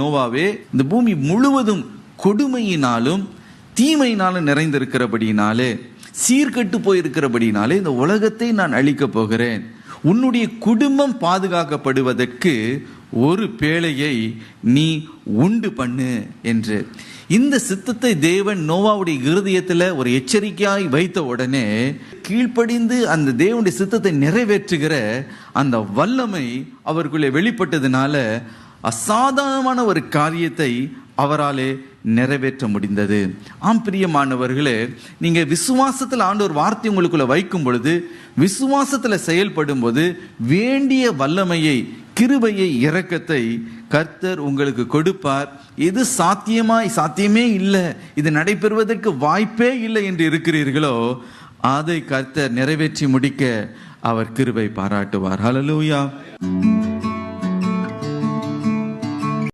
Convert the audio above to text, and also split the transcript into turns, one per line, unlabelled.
நோவாவே இந்த பூமி முழுவதும் கொடுமையினாலும் தீமையினாலும் நிறைந்திருக்கிறபடினாலே சீர்கெட்டு போயிருக்கிறபடினாலே இந்த உலகத்தை நான் அழிக்கப் போகிறேன். உன்னுடைய குடும்பம் பாதுகாக்கப்படுவதற்கு ஒரு பேழையை நீ உண்டு பண்ணு என்று. இந்த சித்தத்தை தேவன் நோவாவுடைய இருதயத்தில் ஒரு எச்சரிக்கையாய் வைத்த உடனே கீழ்ப்படிந்து அந்த தேவனுடைய சித்தத்தை நிறைவேற்றுகிற அந்த வல்லமை அவருக்குள்ளே வெளிப்பட்டதுனால அசாதாரணமான ஒரு காரியத்தை அவராலே நிறைவேற்ற முடிந்தது. ஆம் பிரியமானவர்களே நீங்கள் விசுவாசத்தில் ஆண்டவர் வார்த்தை உங்களுக்குள்ளே வைக்கும் பொழுது விசுவாசத்தில் செயல்படும் போது வேண்டிய வல்லமையை கிருபையை இரக்கத்தை கர்த்தர் உங்களுக்கு கொடுப்பார். எது சாத்தியமாய் சாத்தியமே இல்லை. இது நடைபெறுவதற்கு வாய்ப்பே இல்லை என்று இருக்கிறீர்களோ அதை கர்த்தர் நிறைவேற்றி முடிக்க அவர் கிருபை பாராட்டுவார். ஹalleluya